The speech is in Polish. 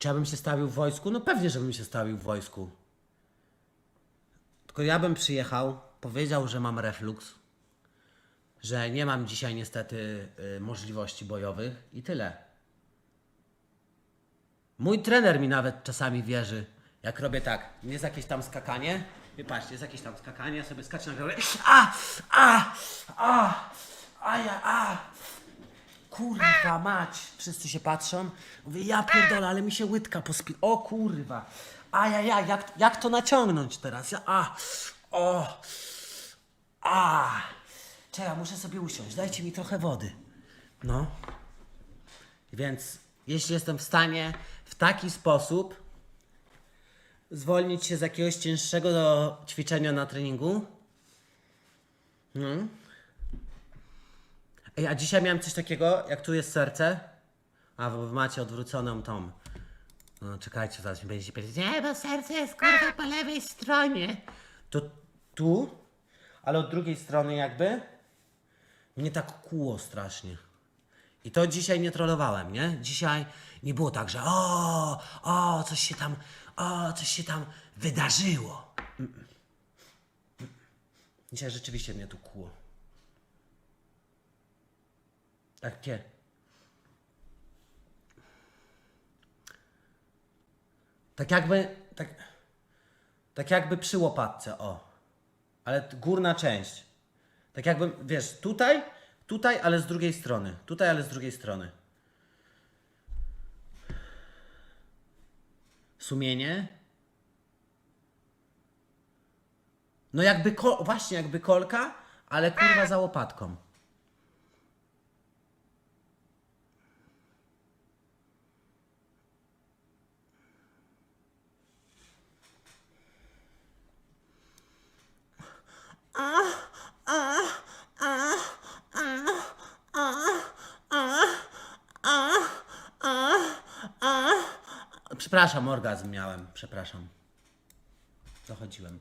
Czy ja bym się stawił w wojsku? No pewnie, żebym się stawił w wojsku. Tylko ja bym przyjechał, powiedział, że mam refluks, że nie mam dzisiaj niestety y, możliwości bojowych i tyle. Mój trener mi nawet czasami wierzy, jak robię tak, jest jakieś tam skakanie, i jest jakieś tam skakanie, ja sobie skaczę na górę, a, a, a, a, ja, a, kurwa mać, wszyscy się patrzą, mówię, ja pierdolę, ale mi się łydka pospi, o kurwa, a ja, ja, jak, jak to naciągnąć teraz, ja, a, o, a, czekaj, muszę sobie usiąść, dajcie mi trochę wody, no. Więc jeśli jestem w stanie w taki sposób zwolnić się z jakiegoś cięższego do ćwiczenia na treningu. Hmm. Ej, a dzisiaj miałem coś takiego, jak tu jest serce, a wy macie odwróconą tą. No czekajcie, zaraz mi będziecie powiedzieć, nie, bo serce jest kurwa po lewej stronie. To tu, ale od drugiej strony jakby mnie tak kłuło strasznie. I to dzisiaj nie trollowałem, nie? Dzisiaj nie było tak, że o, o, coś się tam, o, coś się tam wydarzyło. Mm-mm. Dzisiaj rzeczywiście mnie tu kłuło. Tak gdzie? Tak jakby, tak, tak jakby przy łopatce, o. Ale górna część. Tak jakby, wiesz, tutaj, tutaj, ale z drugiej strony. Tutaj, ale z drugiej strony. Sumienie. No jakby, właśnie jakby kolka, ale kurwa za łopatką. Przepraszam, orgazm miałem, przepraszam. Dochodziłem.